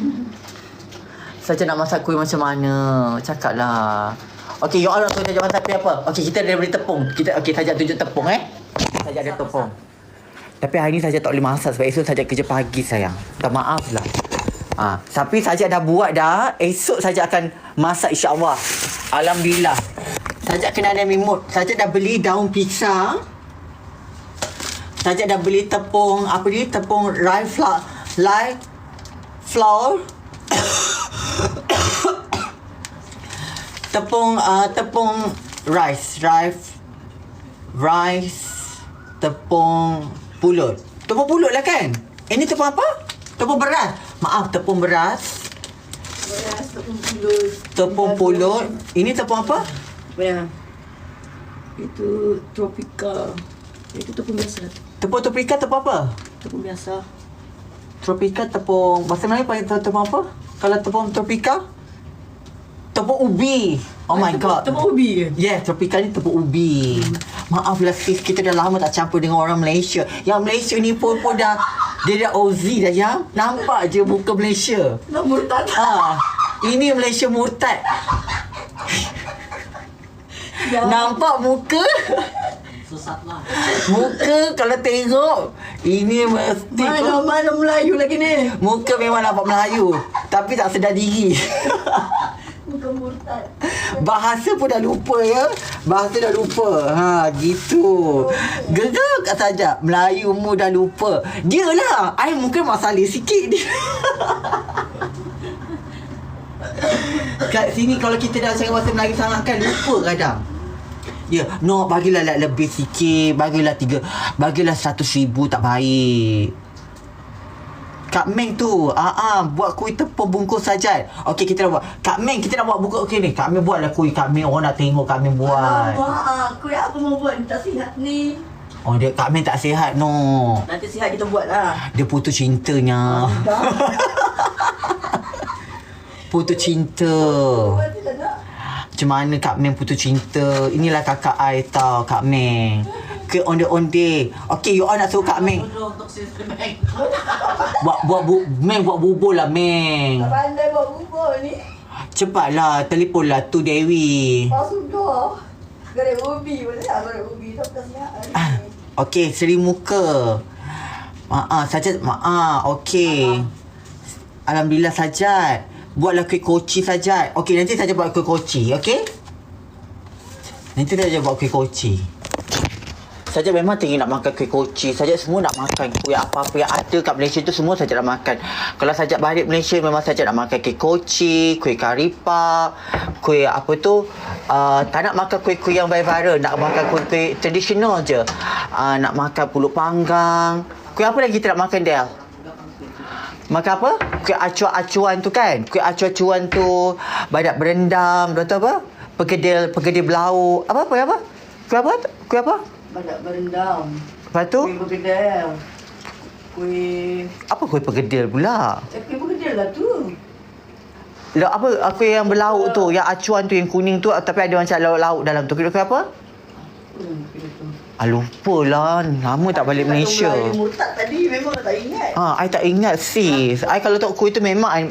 Saja nak masak kuih macam mana? Cakaplah. Okey, you all nak Saja masak kuih apa? Okey, kita ada beri tepung. Kita okey Saja tunjuk tepung eh. Saja ada tepung. Tapi hari ni Saja tak boleh masak sebab esok Saja kerja pagi sayang. Tak maaf lah. Ha, tapi Saja dah buat dah. Esok Saja akan masak insya-Allah. Alhamdulillah. Saja kena ada mimut. Saja dah beli daun pisang. Saja dah beli tepung apa ni? Tepung rye flour. Rye flour. tepung uh, tepung rice, rice rice tepung pulut. Tepung pulut lah kan? Ini tepung apa? Tepung beras. Maaf, tepung beras. Beras tepung pulut. Tepung pulut. Ini tepung apa? Mana? Itu tropika. Itu tepung biasa. Tepung topika tepung apa? Tepung biasa. Tropika tepung Bahasa Melayu panggil te- tepung apa? Kalau tepung tropika Tepung ubi. Oh my tepung, god. Tepung ubi ke? Yeah, tropika ni tepung ubi. Maaflah sis Kita dah lama tak campur dengan orang Malaysia. Yang Malaysia ni pun pun dah Dia dah OZ dah ya? Nampak je muka Malaysia. Nak murtad. Ah, Ini Malaysia murtad. Ya. Nampak muka Sesatlah. Muka kalau tengok Ini mesti Mana mana Melayu lagi ni? Muka memang nampak Melayu Tapi tak sedar diri. Bukan murtad. Bahasa pun dah lupa ya. Bahasa dah lupa. Ha gitu. Gerak kat saja. Melayu mu dah lupa. Dia lah I mungkin masalah sikit dia. Kat sini kalau kita dah cakap bahasa Melayu sangat kan lupa kadang Ya, no, bagilah like lebih sikit. Bagilah tiga Bagilah seratus ribu tak baik. Kak Meng tu ah, ah, Buat kuih tepung bungkus saja. Okey kita dah buat. Kak Meng kita nak buat buka. Okey ni Kak Meng buatlah kuih. Kak Meng Orang nak tengok Kak Meng buat. Alamak, aku apa mau buat? Tak sihat ni. Oh dia Kak Meng tak sihat no. Nanti sihat kita buat lah. Dia putus cintanya. Dah. Putus cinta. Nak. Macam mana Kak Meng putus cinta Inilah kakak I tau Kak Meng Ke onde-onde Okey you all nak suruh Kak Meng Buat buat bu, Meng buat bubur lah Meng Tak pandai buat bubur ni. Cepatlah Telefonlah tu Dewi Oh sudah. Goreng ubi. Boleh tak goreng ubi? Tak sihat Ah, ni. Okey, seri muka. Maaf, saja maaf. Okey. Alhamdulillah sajat. Buatlah kuih koci sajat. Okey, nanti saja buat kuih koci, okey? Nanti saja buat kuih koci. Saja memang tinggi nak makan kuih koci. Saja semua nak makan kuih apa-apa yang ada kat Malaysia tu semua saja nak makan. Kalau saja balik Malaysia memang saja nak makan kuih koci, kuih karipap, kuih apa tu. Uh, tak nak makan kuih-kuih yang viral. Nak makan kuih-kuih tradisional je. Uh, nak makan pulut panggang. Kuih apa lagi kita nak makan, Del? Makan apa? Kuih acuan-acuan tu kan? Kuih acuan-acuan tu badak berendam. Tu apa? Pergedil, pergedil belau. Apa apa apa? Kuih apa? Kuih apa? Banyak berendam. Lepas tu? Kuih bergedel. Kuih... Apa kuih pergedil pula? Eh, kuih bergedel lah tu. Lah apa apa yang berlauk tu, yang acuan tu yang kuning tu tapi ada macam lauk-lauk dalam tu. Kira apa? Hmm, tu. Ah lupalah, lama tak balik Malaysia. Melayu murtad tadi memang tak ingat. Ah, I tak ingat sis. I kalau tak kuih tu memang I,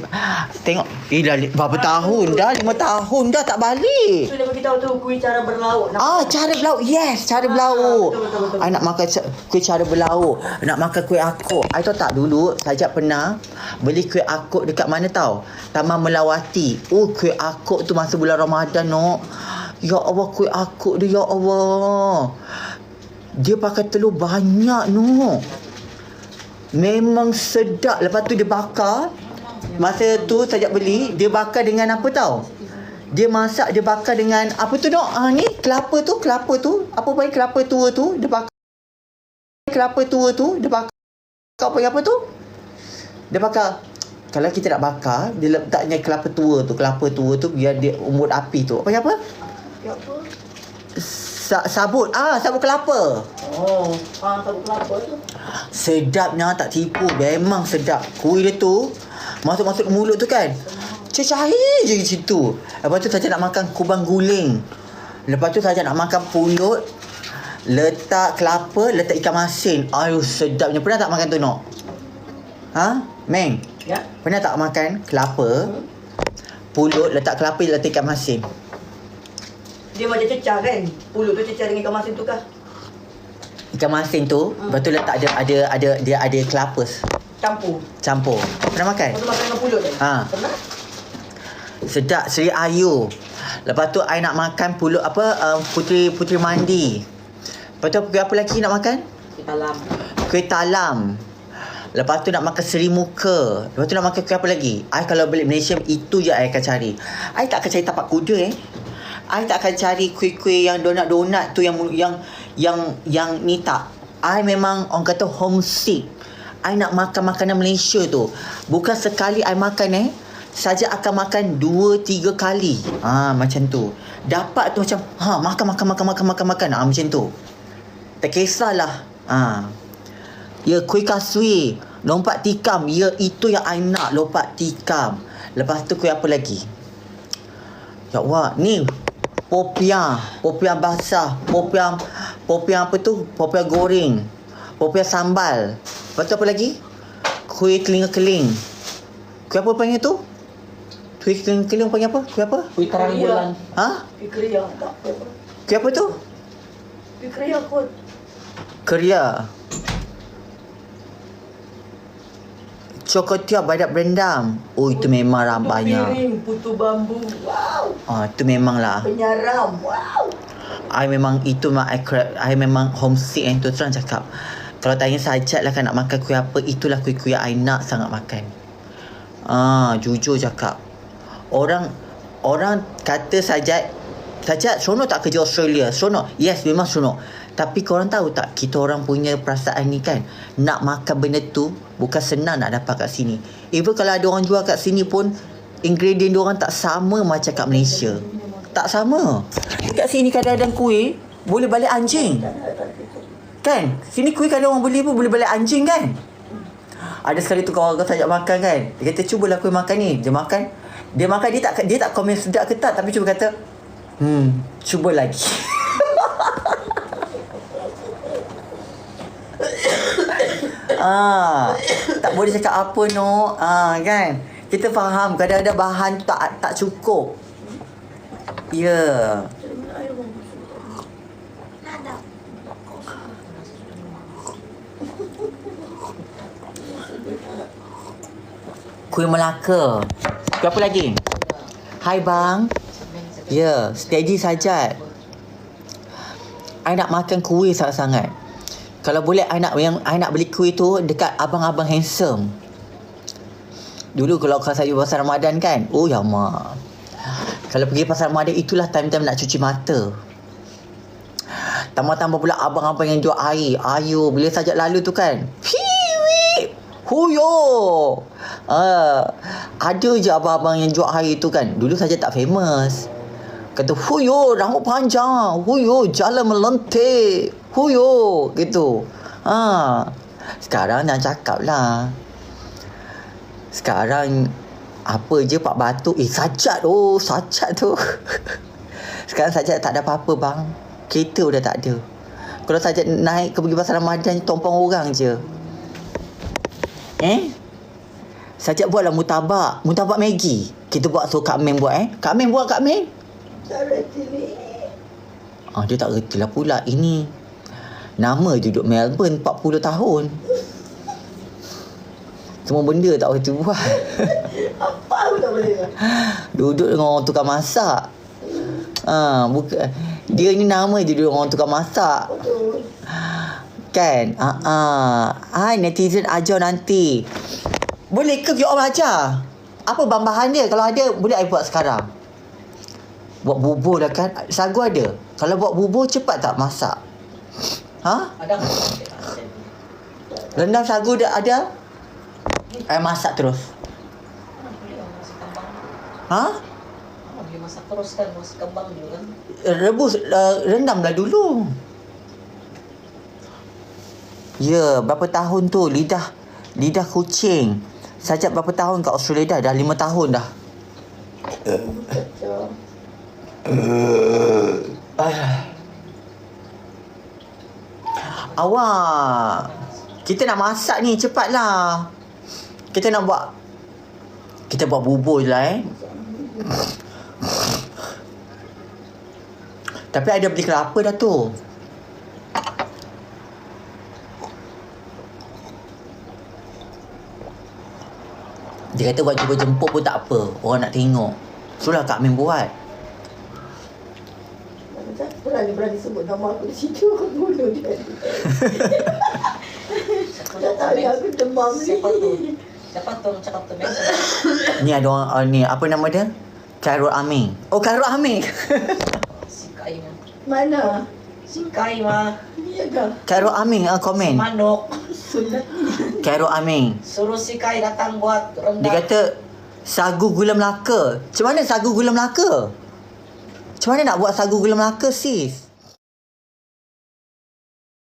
tengok eh dah berapa tahun dah? Lima tahun dah tak balik. Tu dia beritahu tu kuih cara berlauk. Ah, cara berlauk. Yes, cara Ah, berlauk. betul, betul, betul. I nak makan kuih cara berlauk. Nak makan kuih akuk. I tahu tak dulu, sajak pernah beli kuih akuk dekat mana tahu? Taman Melawati. Oh, kuih akuk tu masa bulan Ramadan, no. Ya Allah, kuih akuk dia, ya Allah. Dia pakai telur banyak, no. Memang sedap. Lepas tu dia bakar. Masa tu sajak beli, dia bakar dengan apa tahu? Dia masak, dia bakar dengan apa tu dok? Ah ni kelapa tu, kelapa tu. Apa panggil kelapa tua tu? Dia bakar kelapa tua tu, dia bakar apa apa tu? Dia bakar kalau kita nak bakar, dia letaknya kelapa tua tu, kelapa tua tu biar dia umur api tu. Apa apa? Ya apa? Sa- sabut. Ah, sabut kelapa. Oh, ah, sabut kelapa tu. Sedapnya tak tipu Memang sedap Kuih dia tu Masuk-masuk mulut tu kan Cecair je di situ Lepas tu saja nak makan kubang guling Lepas tu saja nak makan pulut Letak kelapa Letak ikan masin Aduh sedapnya Pernah tak makan tu Nok? Ha? Meng? Ya. Pernah tak makan kelapa? Hmm. Pulut letak kelapa letak ikan masin. Dia macam cecah kan? Pulut tu cecah dengan ikan masin tu kah? Ikan masin tu, Hmm. lepas tu letak ada ada ada dia ada kelapa Campur. campur. Pernah makan? Tu makan dengan pulut kan? Ha. Pernah? Sedap Seri Ayu. Lepas tu I nak makan pulut apa uh, putri putri mandi. Lepas tu apa, lagi nak makan? Kita lam. Kuih talam. Lepas tu nak makan seri muka. Lepas tu nak makan kuih apa lagi? I kalau balik Malaysia itu je I akan cari. I tak akan cari tapak kuda eh. I tak akan cari kuih-kuih yang donat-donat tu yang yang yang yang ni tak. I memang orang kata homesick. I nak makan makanan Malaysia tu. Bukan sekali I makan eh. Saja akan makan dua tiga kali. Ha, macam tu. Dapat tu macam ha makan makan makan makan makan makan. Ha, macam tu. Tak kisahlah. Ha. Ya, kuih kasui. Lompat tikam. Ya, itu yang I nak. Lompat tikam. Lepas tu kuih apa lagi? Ya Allah. Ni. Popiah. Popiah basah. Popiah. Popiah apa tu? Popiah goreng. Popiah sambal. Lepas tu apa lagi? Kuih telinga keling. Kuih apa panggil tu? Kuih telinga keling panggil apa? Kuih apa? Kuih karang bulan. Ha? Tak apa. Kuih apa tu? Fikriya kot. Keria. Cokotiap badak berendam. Oh, itu memang lah Putu banyak. piring, putu bambu. Wow. Ah, itu memang lah. Penyaram. Wow. I memang itu memang I, I memang homesick yang tu terang cakap. Kalau tanya sajat lah kan nak makan kuih apa, itulah kuih-kuih yang I nak sangat makan. Ah, jujur cakap. Orang orang kata sajat sajat seronok tak kerja Australia? Seronok. Yes, memang seronok. Tapi korang tahu tak kita orang punya perasaan ni kan nak makan benda tu bukan senang nak dapat kat sini. Even kalau ada orang jual kat sini pun ingredient dia orang tak sama macam kat Malaysia. Tak sama. Kat sini kadang-kadang kuih boleh balik anjing. Kan? Sini kuih kalau orang beli pun boleh balik anjing kan? Ada sekali tu kawan aku sajak makan kan. Dia kata cubalah kuih makan ni. Dia makan. Dia makan dia tak dia tak komen sedap ke tak tapi cuba kata hmm cuba lagi. ah, tak boleh cakap apa no. Ah kan. Kita faham kadang-kadang bahan tak tak cukup. Ya. Kuih Melaka. Apa lagi? Hai bang. Ya, steady saja. I nak makan kuih sangat-sangat. Kalau boleh I nak yang I nak beli kuih tu dekat abang-abang handsome. Dulu kalau kau saya pasar Ramadan kan. Oh ya mak. Kalau pergi pasar Ramadan itulah time-time nak cuci mata. Tambah-tambah pula abang-abang yang jual air. Ayo bila sajak lalu tu kan. Piwi. Huyo. Uh, ada je abang-abang yang jual air tu kan. Dulu saja tak famous. Kata, huyo, rambut panjang. Huyo, jalan melentik. Huyo, gitu. Ha. Sekarang dah cakap lah. Sekarang, apa je Pak Batu. Eh, sajat oh, sajat tu. Sekarang sajat tak ada apa-apa bang. Kereta dah tak ada. Kalau sajat naik ke pergi pasar Ramadan, tompong orang je. Eh? Sajat buatlah mutabak. Mutabak Maggi. Kita buat so Kak Meng buat eh. Kak Meng buat Kak Meng. Tak reti. Ah, dia tak reti lah pula. Ini nama duduk Melbourne 40 tahun. Semua benda tak reti buat. Apa aku tak boleh duduk dengan orang tukar masak. Ah, bukan. Dia ni nama je duduk dengan orang tukar masak. Betul. Kan? Ah, ah. Hai netizen ajar nanti. Boleh ke you all ajar? Apa bahan dia? Kalau ada, boleh I buat sekarang. Buat bubur dah kan? Sagu ada. Kalau buat bubur, cepat tak masak? Ha? Ada Rendam sagu dah ada? I masak terus. Ha? Dia masak terus kan, masak kembang dulu kan. Rebus, uh, rendamlah dulu. Ya, berapa tahun tu lidah lidah kucing. Sajak berapa tahun kat Australia dah? Dah lima tahun dah. Awak. Kita nak masak ni cepatlah. Kita nak buat Kita buat bubur je lah eh. Tapi ada beli kelapa dah tu. Dia kata buat cuba jemput pun tak apa. Orang nak tengok. Suruhlah Kak Min buat. Berani-berani sebut nama aku di situ. Aku bunuh dia. Tak tahu yang aku demam ni. Siapa tu? Cakap tu? Ni ada orang, uh, ni apa nama dia? Khairul Amin. Oh Khairul Amin. Si Kai mah. Mana? Si Kai mah. Iya kah? Khairul Amin uh, komen. Manok. Khairul Amin. Suruh si Kai datang buat rendang. Dia kata sagu gula Melaka. Macam mana sagu gula Melaka? Macam mana nak buat sagu gula Melaka sis?